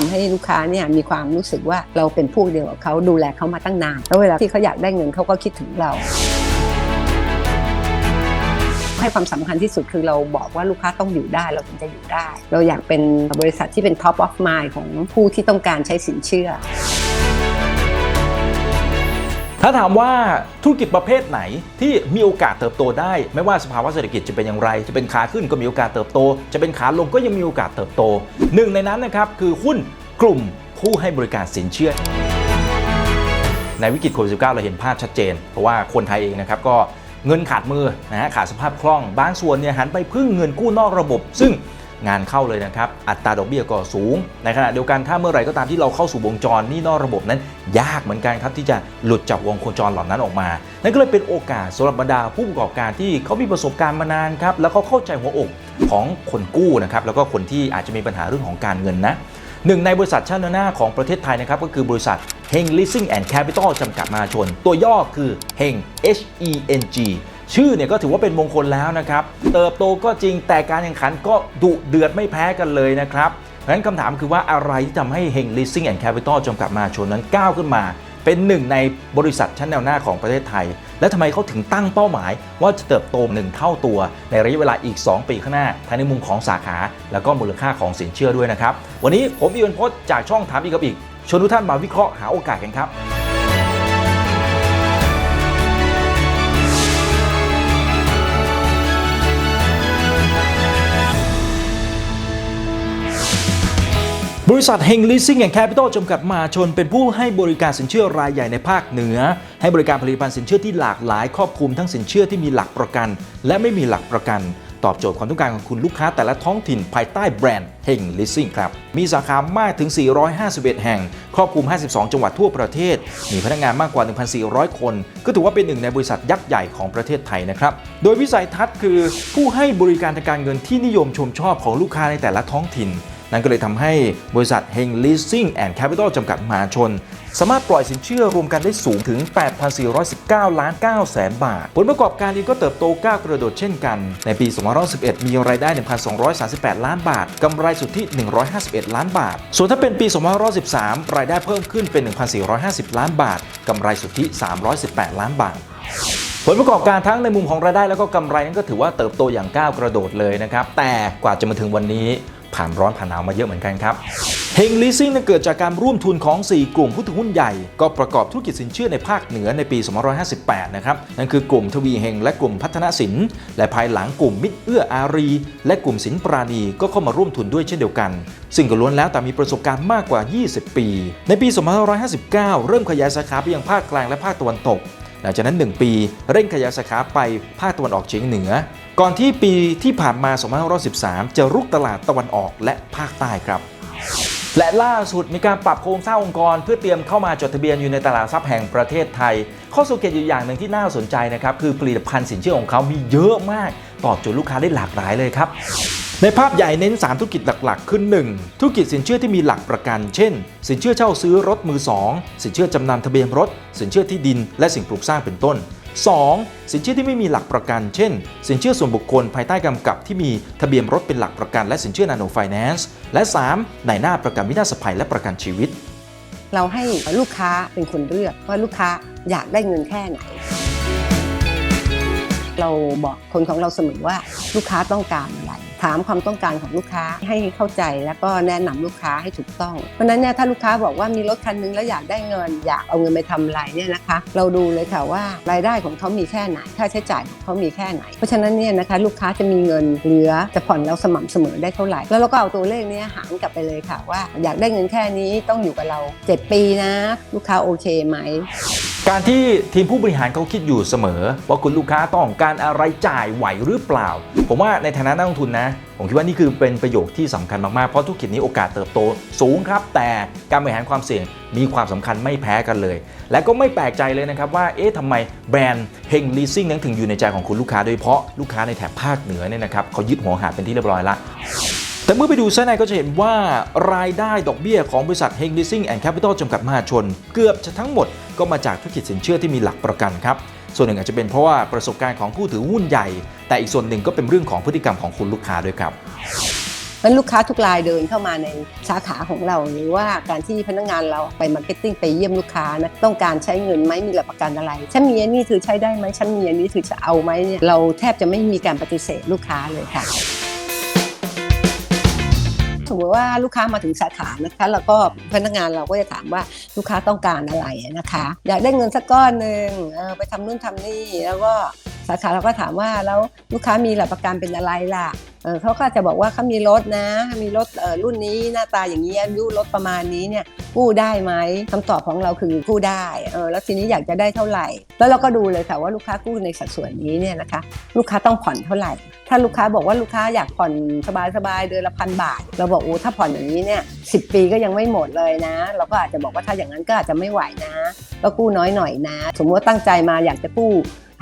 ทำให้ลูกค้าเนี่ยมีความรู้สึกว่าเราเป็นผู้เดียวกับเขาดูแลเขามาตั้งนาน แล้วเวลาที่เขาอยากได้เงินเขาก็คิดถึงเราให้ความสำคัญที่สุดคือเราบอกว่าลูกค้าต้องอยู่ได้เราถึงจะอยู่ได้ เราอยากเป็นบริษัทที่เป็น top of mind ของผู้ที่ต้องการใช้สินเชื่อ ถ้าถามว่าธุรกิจประเภทไหนที่มีโอกาสเติบโตได้ ไม่ว่าสภาวะเศรษฐกิจจะเป็นอย่างไร จะเป็นขาขึ้นก็มีโอกาสเติบโต จะเป็นขาลงก็ยังมีโอกาสเติบโตหนึ่งในนั้นนะครับคือหุ้นกลุ่มผู้ให้บริการสินเชื่อในวิกฤตโควิด -19 เราเห็นภาพชัดเจน เพราะว่าคนไทยเองนะครับก็เงินขาดมือนะฮะขาดสภาพคล่อง บางส่วนเนี่ยหันไปพึ่งเงินกู้นอกระบบ ซึ่ง งานเข้าเลยนะครับ อัตราดอกเบี้ยก็สูง ในขณะเดียวกันถ้าเมื่อไหร่ก็ตามที่เราเข้าสู่วงจรนี่นอกระบบนั้น ยากเหมือนกันครับที่จะหลุดจากวงโคจรเหล่านั้นออกมา นั่นก็เลยเป็นโอกาสสำหรับบรรดาผู้ประกอบการที่เขามีประสบการณ์มานานครับแล้วเขาเข้าใจหัวอกของคนกู้นะครับแล้วก็คนที่อาจจะมีปัญหาเรื่องของการเงินนะหนึ่งในบริษัทชั้นหน้าของประเทศไทยนะครับก็คือบริษัท Heng Leasing and Capital จำกัดมหาชน ตัวย่อคือ Heng H E N G ชื่อเนี่ยก็ถือว่าเป็นมงคลแล้วนะครับ เติบโตก็จริงแต่การแข่งขันก็ดุเดือดไม่แพ้กันเลยนะครับเพราะฉะนั้นคำถามคือว่าอะไรที่ทำให้ Heng Leasing and Capital จำกัดมาชนนั้นก้าวขึ้นมา เป็นหนึ่งในบริษัทชั้นแนวหน้าของประเทศไทย และทำไมเขาถึงตั้งเป้าหมาย ว่าจะเติบโตหนึ่งเท่าตัว ในระยะเวลาอีก 2 ปีข้างหน้าทั้งในมุมของสาขา แล้วก็มูลค่าของสินเชื่อด้วยนะครับ วันนี้ผมอีวันพจน์จากช่องถามอีกกับอีกชวนทุกท่านมาวิเคราะห์หาโอกาสกันครับ บริษัท Heng Leasing and Capital จำกัดมหาชน เป็นผู้ให้บริการสินเชื่อรายใหญ่ในภาคเหนือ ให้บริการผลิตภัณฑ์สินเชื่อที่หลากหลายครอบคลุมทั้งสินเชื่อที่มีหลักประกัน และไม่มีหลักประกัน ตอบโจทย์ความต้องการของคุณลูกค้าแต่ละท้องถิ่นภายใต้แบรนด์ Heng Leasing ครับ มีสาขามากถึง 451 แห่ง ครอบคลุม 52 จังหวัดทั่วประเทศ มีพนักงานมากกว่า 1,400 คน ก็ถือว่าเป็นหนึ่งในบริษัทยักษ์ใหญ่ของประเทศไทยนะครับ โดยวิสัยทัศน์คือผู้ให้บริการทางการเงินที่นิยมชมชอบของลูกค้าในแต่ละท้องถิ่น นั่นก็เลยทำให้บริษัท Heng Leasing and Capital จำกัดมหาชน สามารถปล่อยสินเชื่อรวมกันได้สูงถึง 8,419 ล้าน9แสนบาท ผลประกอบการนี้ก็เติบโตก้าวกระโดดเช่นกัน ในปี 2011 มีรายได้ 1,238 ล้านบาท กำไรสุทธิ 151 ล้านบาท ส่วนถ้าเป็นปี 2013 รายได้เพิ่มขึ้นเป็น 1,450 ล้านบาท กำไรสุทธิ 318 ล้านบาทผลประกอบการทั้งในมุมของรายได้แล้วก็กำไรนั้นก็ถือว่าเติบโตอย่างก้าวกระโดดเลยนะครับ แต่กว่าจะมาถึงวันนี้ ผ่านร้อนผ่านหนาวมาเยอะเหมือนกันครับเฮงลีซิ่งเกิดจากการร่วมทุนของ 4 กลุ่มผู้ถือหุ้นใหญ่ ก็ประกอบธุรกิจสินเชื่อในภาคเหนือในปี 2558 นะครับ นั่นคือกลุ่มทวีเฮงและกลุ่มพัฒนสิน และภายหลังกลุ่มมิตรเอื้ออารี และกลุ่มสินปราณีก็เข้ามาร่วมทุนด้วยเช่นเดียวกัน ซึ่งก็ล้วนแล้วแต่มีประสบการณ์มากกว่า 20 ปี ในปี 2559 เริ่มขยายสาขาไปยังภาคกลางและภาคตะวันตก หลังจากนั้น 1 ปี เร่งขยายสาขาไปภาคตะวันออกเฉียงเหนือ ก่อนที่ปีที่ผ่านมา 2513 จะรุกตลาดตะวันออกและภาคใต้ครับ และล่าสุดมีการปรับโครงสร้างองค์กร เพื่อเตรียมเข้ามาจดทะเบียนอยู่ในตลาดทรัพย์แห่งประเทศไทย ข้อสังเกตอยู่อย่างหนึ่งที่น่าสนใจนะครับ คือผลิตภัณฑ์สินเชื่อของเขามีเยอะมาก ตอบโจทย์ลูกค้าได้หลากหลายเลยครับในภาพใหญ่เน้น 3 ธุรกิจหลักๆ คือ 1. ธุรกิจสินเชื่อที่มีหลักประกัน เช่น สินเชื่อเช่าซื้อรถมือ 2 สินเชื่อจำนำทะเบียนรถ สินเชื่อที่ดิน และสิ่งปลูกสร้างเป็นต้น 2. สินเชื่อที่ไม่มีหลักประกัน เช่น สินเชื่อส่วนบุคคลภายใต้กำกับที่มีทะเบียนรถเป็นหลักประกัน และสินเชื่อนาโนไฟแนนซ์และ 3. นายหน้าประกันวินาศภัยและประกันชีวิต เราให้ลูกค้าเป็นคนเลือกว่าลูกค้าอยากได้เงินแค่ไหน เราบอกคนของเราเสมอว่าลูกค้าต้องการอะไร ถามความต้องการของลูกค้าให้เข้าใจแล้วก็แนะนำลูกค้าให้ถูกต้อง เพราะนั้นเนี่ยถ้าลูกค้าบอกว่ามีรถคันนึงแล้วอยากได้เงิน อยากเอาเงินไปทำอะไรเนี่ยนะคะ เราดูเลยค่ะว่ารายได้ของเขามีแค่ไหน ค่าใช้จ่ายของเขามีแค่ไหน เพราะฉะนั้นเนี่ยนะคะลูกค้าจะมีเงินเหลือจะผ่อนเราสม่ำเสมอได้เท่าไหร่ แล้วเราก็เอาตัวเลขเนี้หารกลับไปเลยค่ะว่า อยากได้เงินแค่นี้ต้องอยู่กับเรา 7 ปีนะ ลูกค้าโอเคไหมการที่ทีมผู้บริหารเขาคิดอยู่เสมอ ว่าคุณลูกค้าต้องการอะไรจ่ายไหวหรือเปล่า ผมว่าในฐานะนักลงทุนนะผมคิดว่านี่คือเป็นประโยคที่สำคัญมาก ๆ เพราะธุรกิจนี้โอกาสเติบโตสูงครับ แต่การบริหารความเสี่ยงมีความสำคัญไม่แพ้กันเลย และก็ไม่แปลกใจเลยนะครับว่า เอ๊ะทำไมแบรนด์เฮงลีซิ่งนั้นถึงอยู่ในใจของคุณลูกค้า โดยเฉพาะลูกค้าในแถบภาคเหนือเนี่ยนะครับเขายึดหัวหาดเป็นที่เรียบร้อยละแต่เมื่อไปดูเส้นในก็จะเห็นว่ารายได้ดอกเบี้ยของบริษัท Heng Leasing and Capital จำกัดมหาชน เกือบจะทั้งหมดก็มาจากธุรกิจสินเชื่อที่มีหลักประกันครับ ส่วนหนึ่งอาจจะเป็นเพราะว่าประสบการณ์ของผู้ถือหุ้นใหญ่ แต่อีกส่วนหนึ่งก็เป็นเรื่องของพฤติกรรมของคุณลูกค้าด้วยครับเพราะลูกค้าทุกรายเดินเข้ามาในสาขาของเรา หรือว่าการที่พนักงานเราไปมาร์เก็ตติ้งไปเยี่ยมลูกค้านะต้องการใช้เงินไหมมีหลักประกันอะไรฉันมีอันนี้ถือใช้ได้ไหมฉันมีอันนี้ถือจะเอาไหมเนี่ยเราแทบจะไม่มีการปฏิเสธลูกค้าเลยค่ะ สมมติว่าลูกค้ามาถึงสาขานะคะแล้วก็พนักงานเราก็จะถามว่าลูกค้าต้องการอะไรนะคะ อยากได้เงินสักก้อนหนึ่งไปทำนู่นทำนี่แล้วก็ สาขาเราก็ถามว่าแล้วลูกค้ามีหลักประกันเป็นอะไรล่ะเเขาก็จะบอกว่าเขามีรถนะ มีรถรุ่นนี้หน้าตาอย่างนี้อายุรถประมาณนี้เนี่ยกู้ได้ไหมคำตอบของเราคือกู้ได้เออแล้วทีนี้อยากจะได้เท่าไหร่ แล้วเราก็ดูเลยค่ะว่าลูกค้ากู้ในสัดส่วนนี้เนี่ยนะคะ ลูกค้าต้องผ่อนเท่าไหร่ ถ้าลูกค้าบอกว่าลูกค้าอยากผ่อนสบายๆเดือนละพันบาท เราบอกโอ้ถ้าผ่อนอย่างนี้เนี่ยสิปีก็ยังไม่หมดเลยนะ เราก็อาจจะบอกว่าถ้าอย่างนั้นก็อาจจะไม่ไหวนะ ก็กู้น้อยหน่อยนะ สมมติว่าตั้งใจมาอยากจะกู้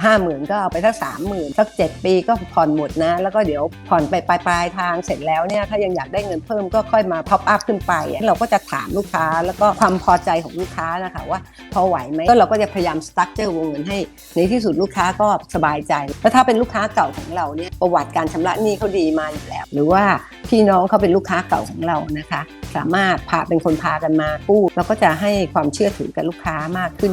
ห้าหมื่นก็เอาไปสักสามหมื่นสักเจ็ดปีก็ผ่อนหมดนะ แล้วก็เดี๋ยวผ่อนไปปลายปลายทางเสร็จแล้วเนี่ยถ้ายังอยากได้เงินเพิ่มก็ค่อยมาท็อปอัพขึ้นไป เราก็จะถามลูกค้าแล้วก็ความพอใจของลูกค้านะคะว่าพอไหวไหมก็เราก็จะพยายามสตั๊กเจอวงเงินให้ ในที่สุดลูกค้าก็สบายใจแล้วถ้าเป็นลูกค้าเก่าของเราเนี่ยประวัติการชำระหนี้เขาดีมาอยู่แล้ว หรือว่าพี่น้องเขาเป็นลูกค้าเก่าของเรานะคะ สามารถพาเป็นคนพากันมากู้เราก็จะให้ความเชื่อถือกับลูกค้ามากขึ้น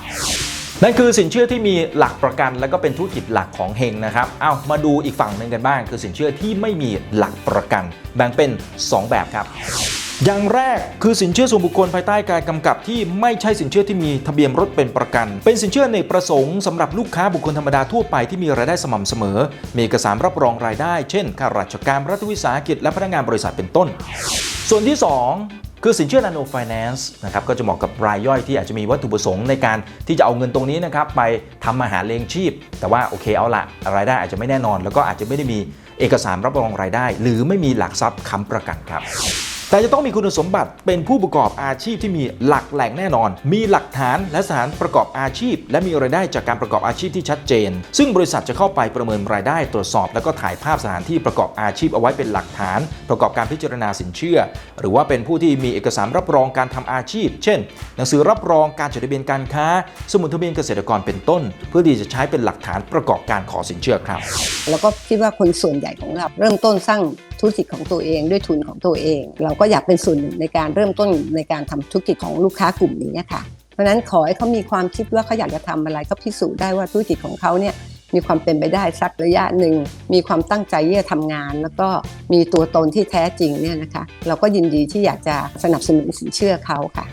นั่นคือสินเชื่อที่มีหลักประกันและก็เป็นธุรกิจหลักของเฮงนะครับ เอามาดูอีกฝั่งหนึ่งกันบ้าง คือสินเชื่อที่ไม่มีหลักประกัน แบ่งเป็น 2 แบบครับ อย่างแรกคือสินเชื่อส่วนบุคคลภายใต้การกำกับที่ไม่ใช่สินเชื่อที่มีทะเบียนรถเป็นประกัน เป็นสินเชื่อในประสงค์สำหรับลูกค้าบุคคลธรรมดาทั่วไปที่มีรายได้สม่ำเสมอ มีเอกสารรับรองรายได้ เช่นข้าราชการรัฐวิสาหกิจและพนักงานบริษัทเป็นต้น ส่วนที่ 2 คือสินเชื่อ Nano Finance นะครับก็จะเหมาะกับรายย่อยที่อาจจะมีวัตถุประสงค์ในการที่จะเอาเงินตรงนี้นะครับไปทำมาหาเลี้ยงชีพ แต่ว่าโอเคเอาละรายได้อาจจะไม่แน่นอน แล้วก็อาจจะไม่ได้มีเอกสารรับรองรายได้ หรือไม่มีหลักทรัพย์ค้ำประกันครับ แต่จะต้องมีคุณสมบัติเป็นผู้ประกอบอาชีพที่มีหลักแหล่งแน่นอน มีหลักฐานและสถานประกอบอาชีพ และมีรายได้จากการประกอบอาชีพที่ชัดเจน ซึ่งบริษัทจะเข้าไปประเมินรายได้ตรวจสอบ แล้วก็ถ่ายภาพสถานที่ประกอบอาชีพเอาไว้เป็นหลักฐาน ประกอบการพิจารณาสินเชื่อ หรือว่าเป็นผู้ที่มีเอกสารรับรองการทำอาชีพ เช่น หนังสือรับรองการจดทะเบียนการค้า สมุดทะเบียนเกษตรกรเป็นต้น เพื่อที่จะใช้เป็นหลักฐานประกอบการขอสินเชื่อครับ แล้วก็คิดว่าคนส่วนใหญ่ของเราเริ่มต้นสร้าง ธุรกิจของตัวเองด้วยทุนของตัวเอง เราก็อยากเป็นส่วนหนึ่งในการเริ่มต้นในการทำธุรกิจของลูกค้ากลุ่มนี้ค่ะ เพราะฉะนั้นขอให้เขามีความคิดว่าเขาอยากจะทำอะไรก็พิสูจน์ได้ว่าธุรกิจของเขาเนี่ยมีความเป็นไปได้สักระยะหนึ่ง มีความตั้งใจที่จะทำงาน แล้วก็มีตัวตนที่แท้จริงเนี่ยนะคะ เราก็ยินดีที่อยากจะสนับสนุนสินเชื่อเขาค่ะ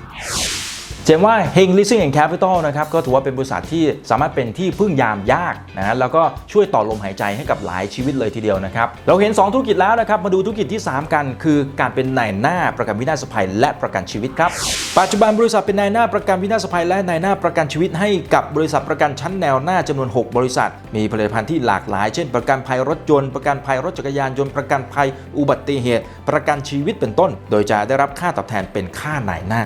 เจมว่า Heng Leasing and Capital นะครับก็ถือว่าเป็นบริษัทที่สามารถเป็นที่พึ่งยามยากนะฮะแล้วก็ช่วยต่อลมหายใจให้กับหลายชีวิตเลยทีเดียวนะครับเราเห็น 2 ธุรกิจแล้วนะครับมาดูธุรกิจที่ 3 กัน คือการเป็นนายหน้าประกันวินาศภัยและประกันชีวิตครับปัจจุบันบริษัทเป็นนายหน้าประกันวินาศภัยและนายหน้าประกันชีวิตให้กับบริษัทประกันชั้นแนวหน้าจำนวน 6 บริษัท มีผลิตภัณฑ์ที่หลากหลาย เช่น ประกันภัยรถยนต์ประกันภัยรถจักรยานยนต์ประกันภัยอุบัติเหตุ ประกันชีวิตเป็นต้น โดยจะได้รับค่าตอบแทนเป็นค่านายหน้า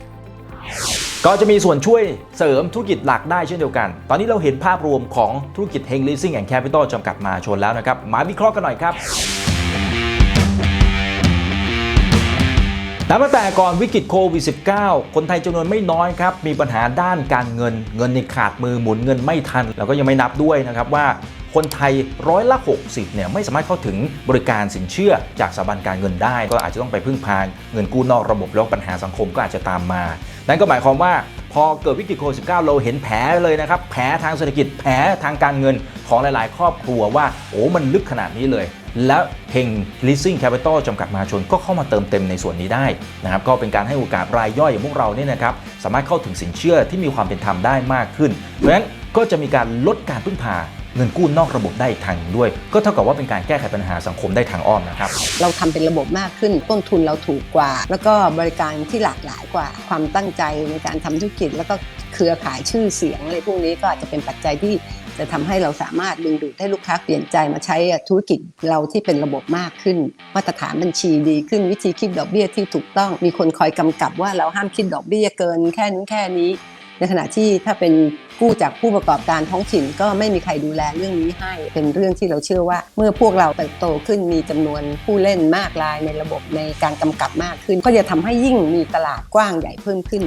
ก็จะมีส่วนช่วยเสริมธุรกิจหลักได้เช่นเดียวกัน ตอนนี้เราเห็นภาพรวมของธุรกิจ Heng Leasing and Capital จำกัดมาชนแล้วนะครับ มาวิเคราะห์กันหน่อยครับนับตั้งแต่ก่อนวิกฤตโควิด -19 คนไทยจำนวนไม่น้อยครับ มีปัญหาด้านการเงิน เงินในขาดมือหมุนเงินไม่ทัน แล้วก็ยังไม่นับด้วยนะครับว่าคนไทยร้อยละ 60เนี่ยไม่สามารถเข้าถึงบริการสินเชื่อจากสถาบันการเงินได้ ก็อาจจะต้องไปพึ่งพาเงินกู้นอกระบบแล้วปัญหาสังคมก็อาจจะตามมา นั่นก็หมายความว่าพอเกิดวิกฤตโควิด -19 เราเห็นแผลเลยนะครับ แผลทางเศรษฐกิจแผลทางการเงินของหลาย ๆ ครอบครัวว่า โอ้มันลึกขนาดนี้เลย แล้วเฮง leasing capital จำกัดมหาชนก็เข้ามาเติมเต็มในส่วนนี้ได้นะครับ ก็เป็นการให้โอกาสรายย่อยอย่างพวกเราเนี่ยนะครับ สามารถเข้าถึงสินเชื่อที่มีความเป็นธรรมได้มากขึ้น เพราะฉะนั้นก็จะมีการลดการพึ่งพา เงินกู้นอกระบบได้อีกทางหนึ่งด้วย ก็เท่ากับว่าเป็นการแก้ไขปัญหาสังคมได้ทางอ้อมนะครับ เราทำเป็นระบบมากขึ้น ต้นทุนเราถูกกว่า แล้วก็บริการที่หลากหลายกว่า ความตั้งใจในการทำธุรกิจ แล้วก็เครือข่ายชื่อเสียงอะไรพวกนี้ก็อาจจะเป็นปัจจัยที่จะทำให้เราสามารถดึงดูดให้ลูกค้าเปลี่ยนใจมาใช้ธุรกิจเราที่เป็นระบบมากขึ้น มาตรฐานบัญชีดีขึ้นวิธีคิดดอกเบี้ยที่ถูกต้องมีคนคอยกำกับว่าเราห้ามคิดดอกเบี้ยเกินแค่นู้นแค่นี้ ในขณะที่ถ้าเป็นกู้จากผู้ประกอบการท้องถิ่นก็ไม่มีใครดูแลเรื่องนี้ให้ เป็นเรื่องที่เราเชื่อว่า เมื่อพวกเราเติบโตขึ้นมีจำนวนผู้เล่นมากรายในระบบในการกำกับมากขึ้น ก็จะทำให้ยิ่งมีตลาดกว้างใหญ่เพิ่มขึ้น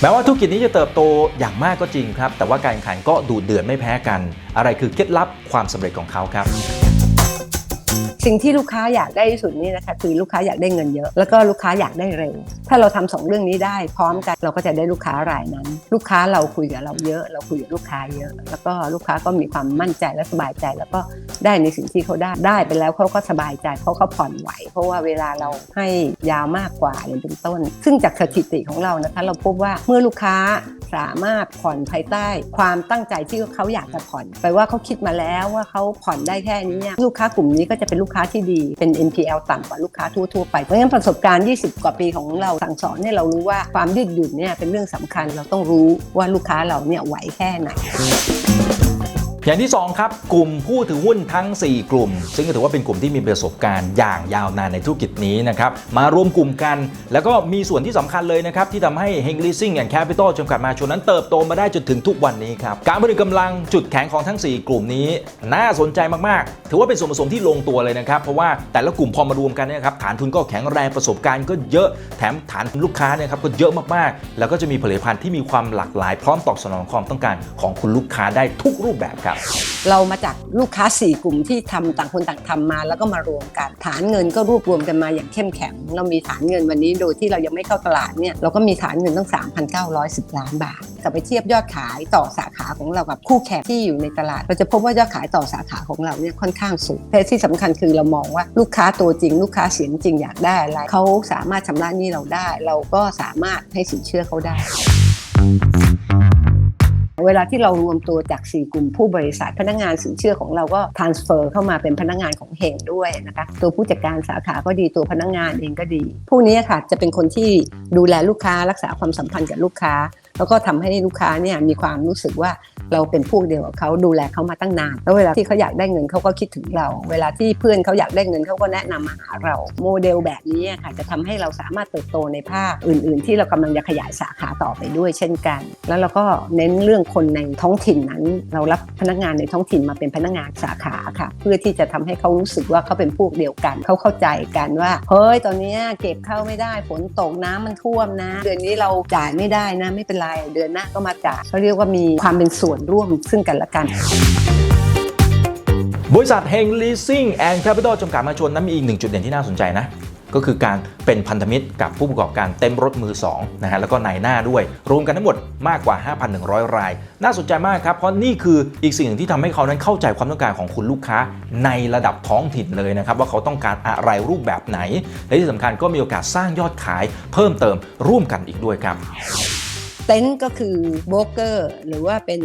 แม้ว่าธุรกิจนี้จะเติบโตอย่างมากก็จริงครับ แต่ว่าการแข่งขันก็ดูเดือดไม่แพ้กัน อะไรคือเคล็ดลับความสำเร็จของเขาครับ สิ่งที่ลูกค้าอยากได้ที่สุดนี่นะคะคือลูกค้าอยากได้เงินเยอะ แล้วก็ลูกค้าอยากได้เร็ว ถ้าเราทำสองเรื่องนี้ได้พร้อมกันเราก็จะได้ลูกค้ารายนั้น ลูกค้าเราคุยกับเราเยอะ เราคุยกับลูกค้าเยอะ แล้วก็ลูกค้าก็มีความมั่นใจและสบายใจ แล้วก็ได้ในสิ่งที่เขาได้ได้ไปแล้วเขาก็สบายใจ เพราะเขาผ่อนไหว เพราะว่าเวลาเราให้ยาวมากกว่าอย่างเป็นต้น ซึ่งจากสถิติของเรานะคะเราพบว่าเมื่อลูกค้าสามารถผ่อนภายใต้ ความตั้งใจที่เขาอยากจะผ่อนแปลว่าเขาคิดมาแล้วว่าเขาผ่อนได้แค่นี้ลูกค้ากลุ่มนี้ก็จะเป็นลูกค้าที่ดีเป็น NPL ต่ำกว่าลูกค้าทั่วๆไป เพราะฉะนั้นประสบการณ์ 20 กว่าปีของเราสั่งสอนเนี่ยเรารู้ว่าความยืดหยุ่นเนี่ยเป็นเรื่องสำคัญเราต้องรู้ว่าลูกค้าเราเนี่ยไหวแค่ไหน อย่างที่ 2 ครับ กลุ่มผู้ถือหุ้นทั้ง 4 กลุ่ม ซึ่งก็ถือว่าเป็นกลุ่มที่มีประสบการณ์อย่างยาวนานในธุรกิจนี้นะครับมารวมกลุ่มกัน แล้วก็มีส่วนที่สำคัญเลยนะครับ ที่ทำให้ h e n g Leasing and Capital จำกัดมาชนนั้นเติบโตมาได้จนถึงทุกวันนี้ครับ การบริกำลังจุดแข็งของทั้ง 4 กลุ่มนี้ น่าสนใจมากๆ ถือว่าเป็นส่วนผสมที่ลงตัวเลยนะครับเพราะว่าแต่ละกลุ่มพอมารวมกันนี่ยครับฐานทุนก็แข็งแรงประสบการณ์ก็เยอะแถมฐานลูกค้าเนี่ยครับก็เยอะมากๆ แล้วก็จะมีผลิตภัณฑ์ที่มีความหลากหลาย พร้อมตอบสนองความต้องการของคุณลูกค้าได้ทุกรูปแบบครับเรามาจากลูกค้า 4 กลุ่มที่ทำต่างคนต่างทำมา แล้วก็มารวมกัน ฐานเงินก็รวบรวมกันมาอย่างเข้มแข็ง เรามีฐานเงินวันนี้โดยที่เรายังไม่เข้าตลาดเนี่ยเราก็มีฐานเงินตั้ง 3,910 ล้านบาทกลับไปเทียบยอดขายต่อสาขาของเรากับคู่แข่งที่อยู่ในตลาด เราจะพบว่ายอดขายต่อสาขาของเราเนี่ยค่อนข้างสูงแต่ที่สำคัญคือเรามองว่าลูกค้าตัวจริง ลูกค้าเสียงจริงอยากได้อะไรเขาสามารถชำระหนี้เราได้ เราก็สามารถให้สินเชื่อเขาได้ เวลาที่เรารวมตัวจาก 4 กลุ่มผู้บริษัทพนักงานสินเชื่อของเราก็ transfer เข้ามาเป็นพนักงานของเฮงด้วยนะคะตัวผู้จัดการสาขาก็ดีตัวพนักงานเองก็ดี พวกนี้ค่ะจะเป็นคนที่ดูแลลูกค้ารักษาความสัมพันธ์กับลูกค้า แล้วก็ทำให้ลูกค้าเนี่ยมีความรู้สึกว่า เราเป็นพวกเดียวกับเขาดูแลเขามาตั้งนานแล้วเวลาที่เขาอยากได้เงินเขาก็คิดถึงเรา เวลาที่เพื่อนเขาอยากได้เงินเขาก็แนะนำมาหาเราโมเดลแบบนี้ค่ะจะทำให้เราสามารถเติบโตในภาคอื่น ๆ ที่เรากำลังจะขยายสาขาต่อไปด้วยเช่นกัน แล้วเราก็เน้นเรื่องคนในท้องถิ่นนั้น เรารับพนักงานในท้องถิ่นมาเป็นพนักงานสาขาค่ะ เพื่อที่จะทำให้เขารู้สึกว่าเขาเป็นพวกเดียวกันเขาเข้าใจกันว่าเฮ้ยตอนนี้เก็บเข้าไม่ได้ฝนตกน้ำมันท่วมนะ เดือนนี้เราจ่ายไม่ได้นะไม่เป็นไรเดือนหน้าก็มาจ่ายเขาเรียกว่ามีความเป็นส่วนร่วมซึ่งกันและกันบริษัท h e n g Leasing and Capital จำกัดมาชวนนั้นมีอีกหนึ่งจุดเด่นที่น่าสนใจนะ ก็คือการเป็นพันธมิตรกับผู้ประกอบการเต็มรถมือ2นะฮะแล้วก็นายหน้าด้วย รวมกันทั้งหมดมากกว่า 5,100 ราย น่าสนใจมากครับ เพราะนี่คืออีกสิ่งหนึ่งที่ทำให้เขานั้นเข้าใจความต้องการของคุณลูกค้าในระดับท้องถิ่นเลยนะครับ ว่าเขาต้องการอะไรรูปแบบไหน และที่สำคัญก็มีโอกาสสร้างยอดขายเพิ่มเติมร่วมกันอีกด้วยครับ เต็นท์ก็คือโบรกเกอร์หรือว่าเป็น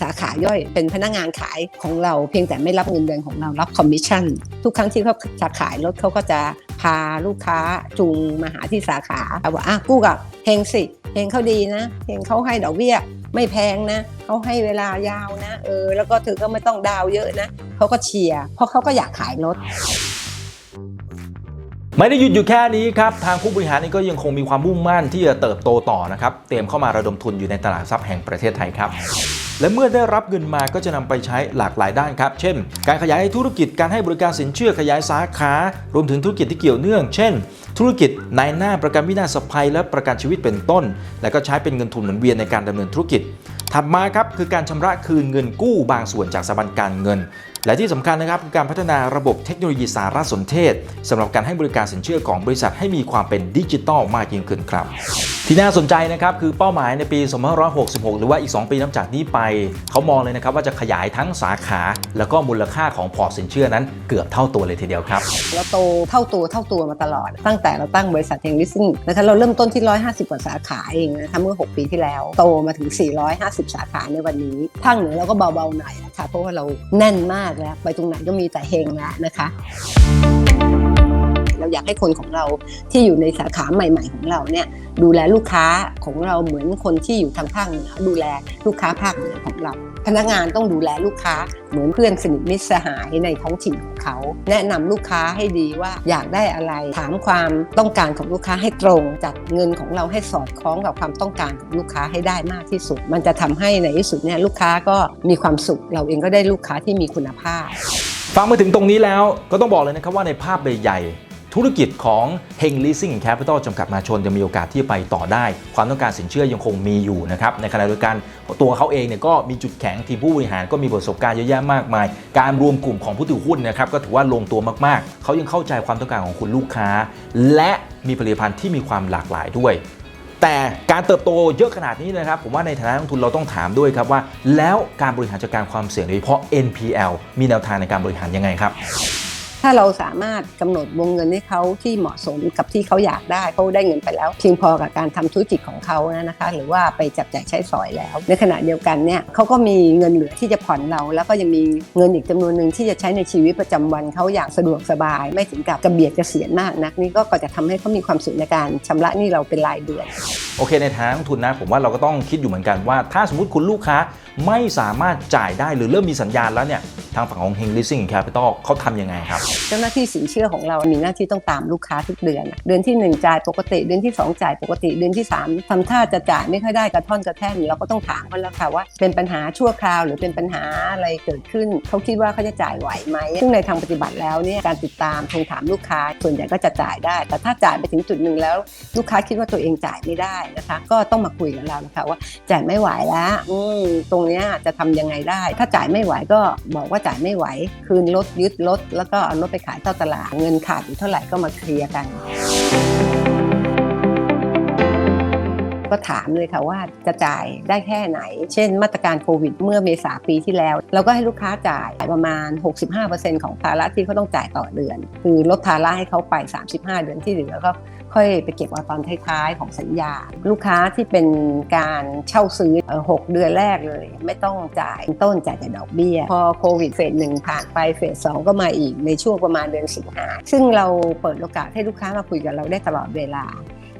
สาขาย่อย เป็นพนักงานขายของเราเพียงแต่ไม่รับเงินเดือนของเรารับคอมมิชชั่น ทุกครั้งที่เขาจะขายรถเขาก็จะพาลูกค้าจูงมาหาที่สาขาบอกว่าอะกู้กับเฮงสิเฮงเขาดีนะเฮงเขาให้ดอกเบี้ยไม่แพงนะเขาให้เวลายาวนะเออแล้วก็เธอก็ไม่ต้องดาวเยอะนะเขาก็เชียร์เพราะเขาก็อยากขายรถ ไม่ได้หยุดอยู่แค่นี้ครับทางผู้บริหารเองก็ยังคงมีความมุ่งมั่นที่จะเติบโตต่อนะครับเตรียมเข้ามาระดมทุนอยู่ในตลาดทรัพย์แห่งประเทศไทยครับและเมื่อได้รับเงินมาก็จะนำไปใช้หลากหลายด้านครับ เช่น การขยายธุรกิจ การให้บริการสินเชื่อขยายสาขา รวมถึงธุรกิจที่เกี่ยวเนื่อง เช่น ธุรกิจนายหน้าประกันวินาศภัยและประกันชีวิตเป็นต้น และก็ใช้เป็นเงินทุนหมุนเวียนในการดำเนินธุรกิจ ถัดมาครับคือการชำระคืนเงินกู้บางส่วนจากสถาบันการเงิน และที่สำคัญนะครับคือการพัฒนาระบบเทคโนโลยีสารสนเทศสำหรับการให้บริการสินเชื่อของบริษัทให้มีความเป็นดิจิทัลมากยิ่งขึ้นครับ ที่น่าสนใจนะครับคือเป้าหมายในปี 2566 หรือว่าอีก 2 ปีนับจากนี้ไป เขามองเลยนะครับว่าจะขยายทั้งสาขา แล้วก็มูลค่าของพอร์ตสินเชื่อนั้นเกือบเท่าตัวเลยทีเดียวครับเราโตเท่าตัวเท่าตัวมาตลอด ตั้งแต่เราตั้งบริษัทเฮงลิสซิ่งนะคะเราเริ่มต้นที่ 150 กว่าสาขาเองนะคะเมื่อ 6 ปีที่แล้วโตมาถึง 450 สาขาในวันนี้ภาคเหนือเราก็เบาๆหน่อยนะคะเพราะว่าเราแน่นมากแล้วไปตรงไหนก็มีแต่เฮงแล้วนะคะเราอยากให้คนของเราที่อยู่ในสาขาใหม่ ๆ ของเราเนี่ยดูแลลูกค้าของเราเหมือนคนที่อยู่ทางภาคเหนือดูแลลูกค้าภาคเหนือของเรา พนักงานต้องดูแลลูกค้าเหมือนเพื่อนสนิทมิตรสหายในท้องถิ่นของเขา แนะนำลูกค้าให้ดีว่าอยากได้อะไร ถามความต้องการของลูกค้าให้ตรง จัดเงินของเราให้สอดคล้องกับความต้องการของลูกค้าให้ได้มากที่สุด มันจะทำให้ในที่สุดเนี่ยลูกค้าก็มีความสุข เราเองก็ได้ลูกค้าที่มีคุณภาพ ฟังมาถึงตรงนี้แล้วก็ต้องบอกเลยนะครับว่าในภาพใหญ่ ธุรกิจของ Heng Leasing Capital จำกัดมาชนจะมีโอกาสที่จะไปต่อได้ ความต้องการสินเชื่อยังคงมีอยู่นะครับในขณะเดียวกันตัวเขาเองเนี่ยก็มีจุดแข็งทีมผู้บริหารก็มีประสบการณ์เยอะแยะมากมาย การรวมกลุ่มของผู้ถือหุ้นนะครับก็ถือว่าลงตัวมากๆ เขายังเข้าใจความต้องการของคุณลูกค้า และมีผลิตภัณฑ์ที่มีความหลากหลายด้วยแต่การเติบโตเยอะขนาดนี้นะครับ ผมว่าในฐานะนักลงทุนเราต้องถามด้วยครับว่า แล้วการบริหารจัดการความเสี่ยงโดยเฉพาะ NPL มีแนวทางในการบริหารยังไงครับ ถ้าเราสามารถกำหนดวงเงินให้เขาที่เหมาะสมกับที่เขาอยากได้เขาได้เงินไปแล้วเพียงพอกับการทำธุรกิจของเขานะคะ หรือว่าไปจับจ่ายใช้สอยแล้ว ในขณะเดียวกันเนี่ยเขาก็มีเงินเหลือที่จะผ่อนเรา แล้วก็ยังมีเงินอีกจำนวนหนึ่งที่จะใช้ในชีวิตประจำวันเขาอย่างสะดวกสบาย ไม่ถึงกับกระเบียดกระเสียนมากนักนี่ก็จะทำให้เขามีความสุขในการชำระนี้เราเป็นรายเดือนโอเคในฐางทุนนะผมว่าเราก็ต้องคิดอยู่เหมือนกันว่า ถ้าสมมติคุณลูกค้าไม่สามารถจ่ายได้หรือเริ่มมีสัญญาณแล้วเนี่ยทางฝั่งของ Heng Leasing Capital เขาทำยังไงครับเจ้าหน้าที่สินเชื่อของเรามีหน้าที่ต้องตามลูกค้าทุกเดือน เดือนที่ 1 จ่ายปกติ เดือนที่ 2 จ่ายปกติ เดือนที่ 3ทำท่าจะจ่ายไม่ค่อยได้กระท่อนกระแท่นเราก็ต้องถามเขาแล้วค่ะว่า เป็นปัญหาชั่วคราวหรือเป็นปัญหาอะไรเกิดขึ้น เขาคิดว่าเขาจะจ่ายไหวไหมซึ่งในทางปฏิบัติแล้วเนี่ยการติดตามทวงถามลูกค้า ส่วนใหญ่ก็จะจ่ายได้ แต่ถ้าจ่ายไปถึงจุดหนึ่งแล้ว ลูกค้าคิดว่าตัวเองจ่ายไม่ได้นะคะ ก็ต้องมาคุยกับเรานะคะว่าจ่ายไม่ไหวแล้วตรงนี้จะทำยังไงได้ ถ้าจ่ายไม่ไหวก็บอกว่าจ่ายไม่ไหว คืนรถยึดรถแล้วก็เอารถไปขายต่อตลาดเงินขาดอยู่เท่าไหร่ก็มาเคลียร์กัน ก็ถามเลยค่ะว่าจะจ่ายได้แค่ไหน เช่น มาตรการโควิด เมื่อเมษาปีที่แล้ว เราก็ให้ลูกค้าจ่ายประมาณ 65%ของภาระที่เขาต้องจ่ายต่อเดือน คือลดภาระให้เขาไป 35 เดือนที่เหลือก็ ค่อยไปเก็บเอาตอนท้ายๆของสัญญา ลูกค้าที่เป็นการเช่าซื้อ 6 เดือนแรกเลย ไม่ต้องจ่ายต้นจ่ายแต่ดอกเบี้ย พอโควิดเฟสหนึ่งผ่านไปเฟสสองก็มาอีกในช่วงประมาณเดือนสิงหาซึ่งเราเปิดโอกาสให้ลูกค้ามาคุยกับเราได้ตลอดเวลา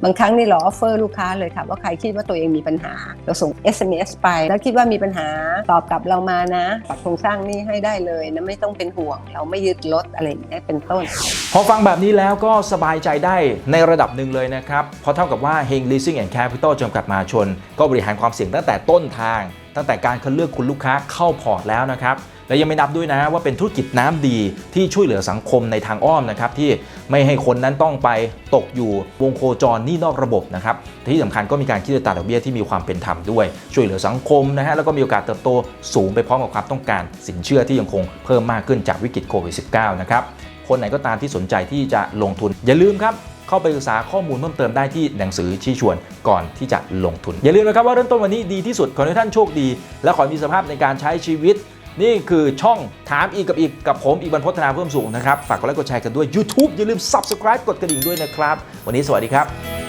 บางครั้งนี่เราออฟเฟอร์ลูกค้าเลยค่ะว่าใครคิดว่าตัวเองมีปัญหา เราส่ง SMS ไป แล้วคิดว่ามีปัญหาตอบกลับเรามานะปรับโครงสร้างนี้ให้ได้เลยนะไม่ต้องเป็นห่วง เราไม่ยึดรถอะไรอย่างเงี้ยเป็นต้น พอฟังแบบนี้แล้วก็สบายใจได้ในระดับหนึ่งเลยนะครับเพราะเท่ากับว่า Heng Leasing and Capital จำกัดมาชน ก็บริหารความเสี่ยงตั้งแต่ต้นทาง ตั้งแต่การคัดเลือกคุณลูกค้าเข้าพอร์ตแล้วนะครับ และยังไม่นับด้วยนะว่าเป็นธุรกิจน้ำดีที่ช่วยเหลือสังคมในทางอ้อมนะครับที่ไม่ให้คนนั้นต้องไปตกอยู่วงโคจรนี่นอกระบบนะครับที่สำคัญก็มีการคิดอัตราดอกเบี้ยที่มีความเป็นธรรมด้วย ช่วยเหลือสังคมนะฮะแล้วก็มีโอกาสเติบโตสูงไปพร้อมกับความต้องการสินเชื่อที่ยังคงเพิ่มมากขึ้นจากวิกฤตโควิด -19 นะครับคนไหนก็ตามที่สนใจที่จะลงทุน อย่าลืมครับเข้าไปศึกษาข้อมูลเพิ่มเติมได้ที่หนังสือชี้ชวนก่อนที่จะลงทุน อย่าลืมนะครับว่าเริ่มต้นวันนี้ดีที่สุดขอให้ท่านโชคดี และขอมีสภาพในการใช้ชีวิต นี่คือช่องถามอีกกับอีกกับผมอีกบรรพฒนาเพิ่มสูงนะครับ ฝากกดไลค์กดแชร์กันด้วย YouTube อย่าลืม Subscribe กดกระดิ่งด้วยนะครับ วันนี้สวัสดีครับ